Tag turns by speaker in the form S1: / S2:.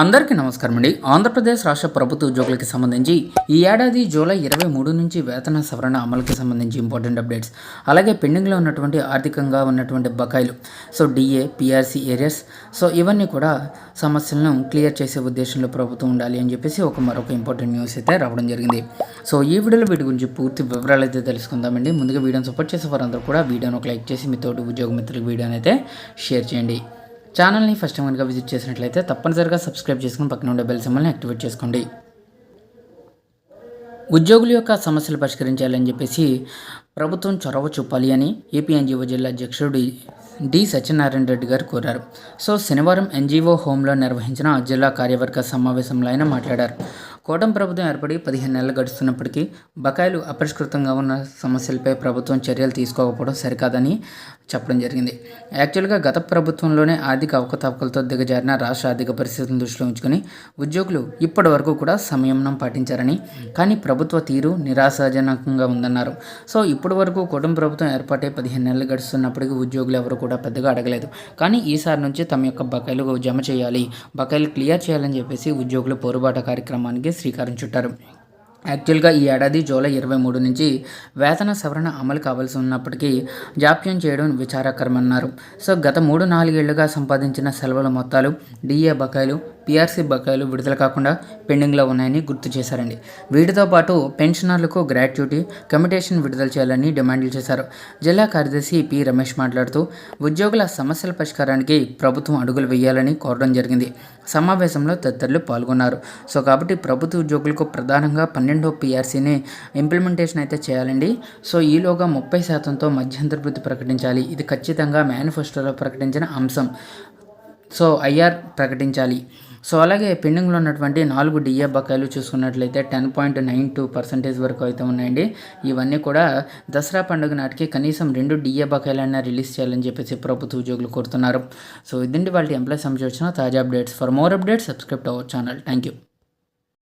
S1: అందరికీ నమస్కారం అండి ఆంధ్రప్రదేశ్ రాష్ట్ర ప్రభుత్వ ఉద్యోగులకి సంబంధించి ఈ ఏడాది జూలై ఇరవై మూడు నుంచి వేతన సవరణ అమలుకి సంబంధించి ఇంపార్టెంట్ అప్డేట్స్ అలాగే పెండింగ్లో ఉన్నటువంటి ఆర్థికంగా ఉన్నటువంటి బకాయిలు so DA PRC arrears so ఇవన్నీ కూడా సమస్యలను క్లియర్ చేసే ఉద్దేశంలో ప్రభుత్వం ఉండాలి అని చెప్పేసి ఒక మరొక ఇంపార్టెంట్ న్యూస్ అయితే రావడం జరిగింది. సో ఈ వీడియోలో వీటి గురించి పూర్తి వివరాలు అయితే తెలుసుకుందామండి. ముందుగా వీడియోని సపోర్ట్ చేసే వారందరూ కూడా వీడియోని ఒక లైక్ చేసి మీతోటి ఉద్యోగ మిత్రులకు వీడియోని అయితే షేర్ చేయండి. ఛానల్ని ఫస్ట్ టైం కనుక విజిట్ చేసినట్లయితే తప్పనిసరిగా సబ్స్క్రైబ్ చేసుకుని పక్కన ఉండే బెల్ సింబల్ని యాక్టివేట్ చేసుకోండి. ఉద్యోగుల యొక్క సమస్యలు పరిష్కరించాలని చెప్పేసి ప్రభుత్వం చొరవ చూపాలి అని ఏపీఎన్జీఓ జిల్లా అధ్యక్షుడు డి సత్యనారాయణ రెడ్డి గారు కోరారు. సో శనివారం ఎన్జీఓ హోంలో నిర్వహించిన జిల్లా కార్యవర్గ సమావేశంలో ఆయన మాట్లాడారు. కూటమి ప్రభుత్వం ఏర్పడి పదిహేను నెలలు గడుస్తున్నప్పటికీ బకాయిలు అపరిష్కృతంగా ఉన్న సమస్యలపై ప్రభుత్వం చర్యలు తీసుకోకపోవడం సరికాదని చెప్పడం జరిగింది. యాక్చువల్గా గత ప్రభుత్వంలోనే ఆర్థిక అవకతవకలతో దిగజారిన రాష్ట్ర ఆర్థిక పరిస్థితులను దృష్టిలో ఉంచుకొని ఉద్యోగులు ఇప్పటి వరకు కూడా సంయమనం పాటించారని కానీ ప్రభుత్వ తీరు నిరాశాజనకంగా ఉందన్నారు. సో ఇప్పటి వరకు కుటుంబ ప్రభుత్వం ఏర్పాటై పదిహేను నెలలు గడుస్తున్నప్పటికీ ఉద్యోగులు ఎవరు కూడా పెద్దగా అడగలేదు. కానీ ఈసారి నుంచి తమ యొక్క బకాయిలు జమ చేయాలి బకాయిలు క్లియర్ చేయాలని చెప్పేసి ఉద్యోగులు పోరుబాట కార్యక్రమానికి శ్రీకారం చుట్టారు. యాక్చువల్గా ఈ ఏడాది జూలై ఇరవై మూడు నుంచి వేతన సవరణ అమలు కావాల్సి ఉన్నప్పటికీ జాప్యం చేయడం విచారకరమన్నారు. సో గత మూడు నాలుగేళ్ళుగా సంపాదించిన సెలవుల మొత్తాలు డిఏ బకాయిలు పీఆర్సీ బకాయిలు విడుదల కాకుండా పెండింగ్లో ఉన్నాయని గుర్తు చేశారండి. వీటితో పాటు పెన్షనర్లకు గ్రాట్యుటీ కమిటేషన్ విడుదల చేయాలని డిమాండ్లు చేశారు. జిల్లా కార్యదర్శి పి రమేష్ మాట్లాడుతూ ఉద్యోగుల సమస్యల పరిష్కారానికి ప్రభుత్వం అడుగులు వేయాలని కోరడం జరిగింది. సమావేశంలో తదితరులు పాల్గొన్నారు. సో కాబట్టి ప్రభుత్వ ఉద్యోగులకు ప్రధానంగా పన్నెండు పీఆర్సీని ఇంప్లిమెంటేషన్ అయితే చేయాలండి. సో ఈలోగా ముప్పై శాతంతో మధ్యంతర ప్రకటించాలి. ఇది ఖచ్చితంగా మేనిఫెస్టోలో ప్రకటించిన అంశం. సో ఐఆర్ ప్రకటించాలి. సో అలాగే పెండింగ్లో ఉన్నటువంటి నాలుగు డిఏ బకాయిలు చూసుకున్నట్లయితే ten point nine two percentage వరకు అయితే ఉన్నాయండి. ఇవన్నీ కూడా దసరా పండుగ నాటికి కనీసం రెండు డిఏ బకాయిలైనా రిలీజ్ చేయాలని చెప్పేసి ప్రభుత్వ ఉద్యోగులు కోరుతున్నారు. సో ఇదండి వాళ్ళ ఎంప్లాయీస్ సంబంధించిన తాజా updates. For more updates subscribe our channel thank you